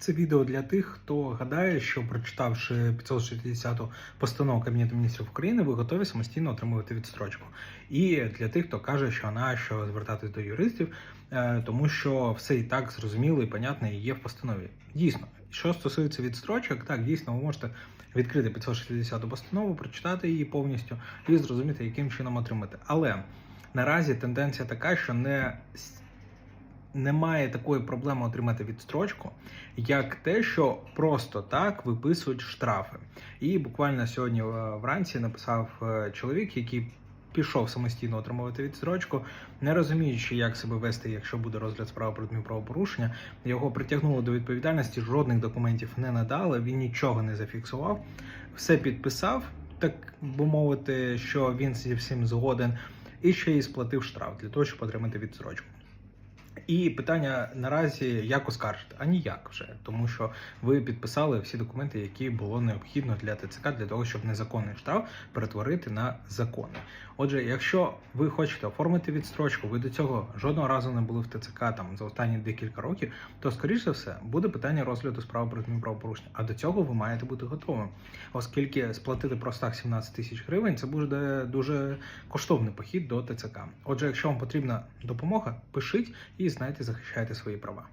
Це відео для тих, хто гадає, що прочитавши 560-ту постанову Кабінету міністрів України, ви готові самостійно отримувати відстрочку. І для тих, хто каже, що на що звертатись до юристів, е, тому що все і так зрозуміло і понятно і є в постанові. Дійсно, що стосується відстрочок, так дійсно ви можете відкрити 560-ту постанову, прочитати її повністю і зрозуміти, яким чином отримати. Але наразі тенденція така, що не немає такої проблеми отримати відстрочку, як те, що просто так виписують штрафи. І буквально сьогодні е, вранці написав е, чоловік, який пішов самостійно отримувати відстрочку, не розуміючи, як себе вести, якщо буде розгляд справи про адмінправопорушення. Його притягнуло до відповідальності, жодних документів не надали, він нічого не зафіксував, все підписав, так би мовити, що він зі всім згоден, і ще й сплатив штраф для того, щоб отримати відстрочку. І питання наразі як оскаржити? А ніяк вже, тому що ви підписали всі документи, які було необхідно для ТЦК для того, щоб незаконний штраф перетворити на законний. Отже, якщо ви хочете оформити відстрочку, ви до цього жодного разу не були в ТЦК там за останні декілька років, то скоріш за все буде питання розгляду справи про адмінправопорушення. А до цього ви маєте бути готовим, оскільки сплатити просто так 17 тисяч гривень це буде дуже коштовний похід до ТЦК. Отже, якщо вам потрібна допомога, пишіть і знайте, захищайте свої права.